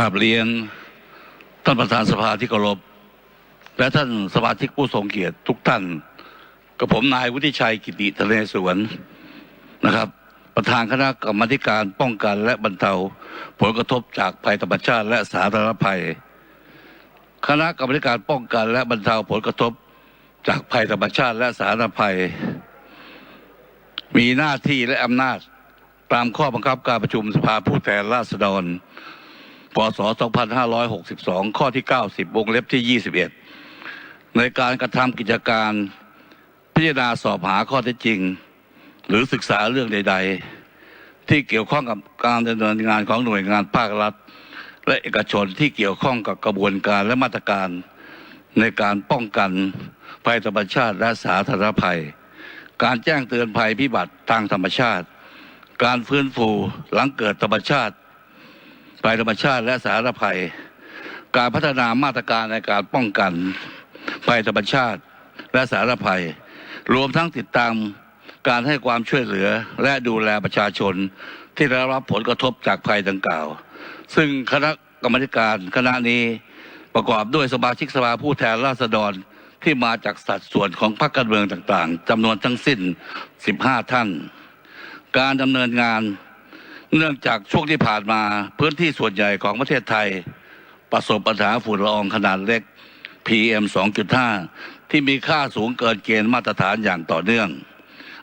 ราบเรียนท่านประธานสภาที่เคารพและท่านสมาชิกผู้ทรงเกียรติทุกท่านกับผมนายวุฒิชัยกิติทะเลสวนนะครับ ประธานคณะกรรมาธิการป้องกันและบรรเทา ผลกระทบจากภัยธรรมชาติและสาธารณภัย คณะกรรมาธิการป้องกันและบรรเทาผลกระทบจากภัยธรรมชาติและสาธารณภัย มีหน้าที่และอำนาจตามข้อบังคับการประชุมสภาผู้แทนราษฎร พศ 2562 ข้อที่ 90 วงเล็บที่ 21 ในการกระทำกิจการพิจารณาสอบหาข้อเท็จจริง หรือศึกษาเรื่องใด ๆ ที่เกี่ยวข้องกับการดำเนินงานของหน่วยงานภาครัฐ และเอกชนที่เกี่ยวข้องกับกระบวนการและมาตรการ ในการป้องกันภัยธรรมชาติและสาธารณภัย การแจ้งเตือนภัยพิบัติทางธรรมชาติ การฟื้นฟูหลังเกิดธรรมชาติ ภัยธรรมชาติและสาธารณภัย การพัฒนามาตรการในการป้องกันภัยธรรมชาติและสาธารณภัย รวมทั้งติดตามการให้ความช่วยเหลือและดูแลประชาชนที่ได้รับผลกระทบจากภัยดังกล่าว ซึ่งคณะกรรมการคณะนี้ประกอบด้วยสมาชิกสภาผู้แทนราษฎรที่มาจากสัดส่วนของพรรคการเมืองต่างๆจำนวนทั้งสิ้น 15 ท่าน การดำเนินงาน เนื่องจากช่วงที่ผ่านมาพื้นที่ส่วนใหญ่ของประเทศไทย ประสบปัญหาฝุ่นละอองขนาดเล็ก PM 2.5 ที่มีค่าสูงเกินเกณฑ์มาตรฐานอย่างต่อเนื่อง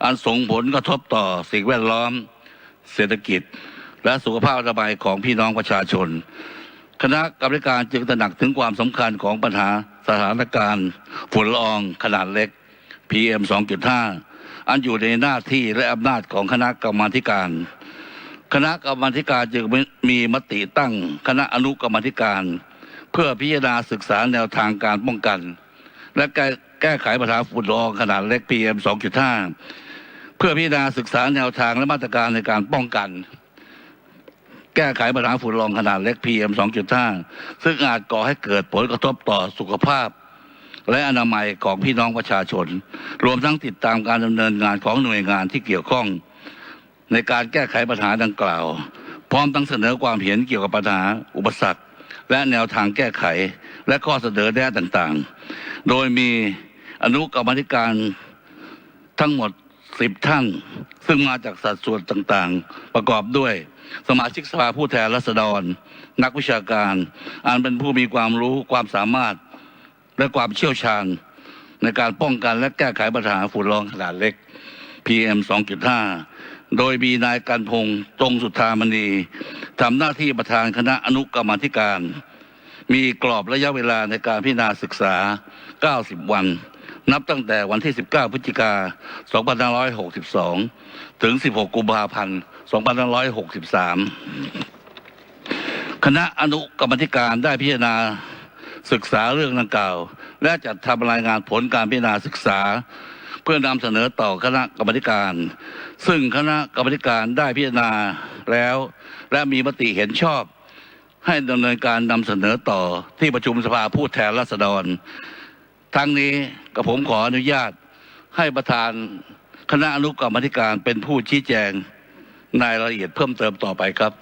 อันส่งผลกระทบต่อสิ่งแวดล้อม เศรษฐกิจ และสุขภาพอนายของพี่น้องประชาชน คณะกรรมการจึงตระหนักถึงความสำคัญของปัญหาสถานการณ์ฝุ่นละอองขนาดเล็ก PM 2.5 อันอยู่ในหน้าที่และอำนาจของคณะกรรมาการ คณะกรรมธิการจึงมีมติตั้ง คณะอนุกรรมธิการ เพื่อพิจารณาศึกษาแนวทางการป้องกัน และแก้แก้ไขปัญหาฝุ่นละอองขนาดเล็ก PM 2.5 เพื่อพิจารณาศึกษาแนวทางและมาตรการในการป้องกัน แก้ไขปัญหาฝุ่นละอองขนาดเล็ก PM 2.5 ซึ่งอาจก่อให้เกิดผลกระทบต่อสุขภาพ และอนามัยของพี่น้องประชาชน รวมทั้งติดตามการดำเนินงานของหน่วยงานที่เกี่ยวข้อง ในการแก้ไขปัญหาดังกล่าว พร้อมทั้งเสนอความเห็นเกี่ยวกับปัญหาอุปสรรค และแนวทางแก้ไขและข้อเสนอแนะต่างๆ โดยมีอนุกรรมธิการทั้งหมด10ท่าน ซึ่งมาจากสัดส่วนต่างๆ ประกอบด้วยสมาชิกสภาผู้แทนราษฎร นักวิชาการอันเป็นผู้มีความรู้ความสามารถและความเชี่ยวชาญ ในการป้องกันและแก้ไขปัญหาฝุ่นละอองขนาดเล็ก PM 2.5 โดยมีนายการพงษ์ตรงสุธามณีทำหน้าที่ประธานคณะอนุกรรมธิการ มีกรอบระยะเวลาในการพิจารณาศึกษา 90 วัน นับตั้งแต่วันที่ 19 พฤศจิกา 2562 ถึง 16 กุมภาพันธ์ 2563 คณะอนุกรรมธิการได้พิจารณาศึกษาเรื่องดังกล่าว และจัดทำรายงานผลการพิจารณาศึกษา พื่อนำเสนอต่อคณะกรรมการ ซึ่งคณะกรรมการได้พิจารณาแล้ว และมีมติเห็นชอบ ให้ดำเนินการนำเสนอต่อที่ประชุมสภาผู้แทนราษฎร ทั้งนี้กับผมขออนุญาตให้ประธานคณะอนุกรรมธิการเป็นผู้ชี้แจงในรายละเอียดเพิ่มเติมต่อไปครับ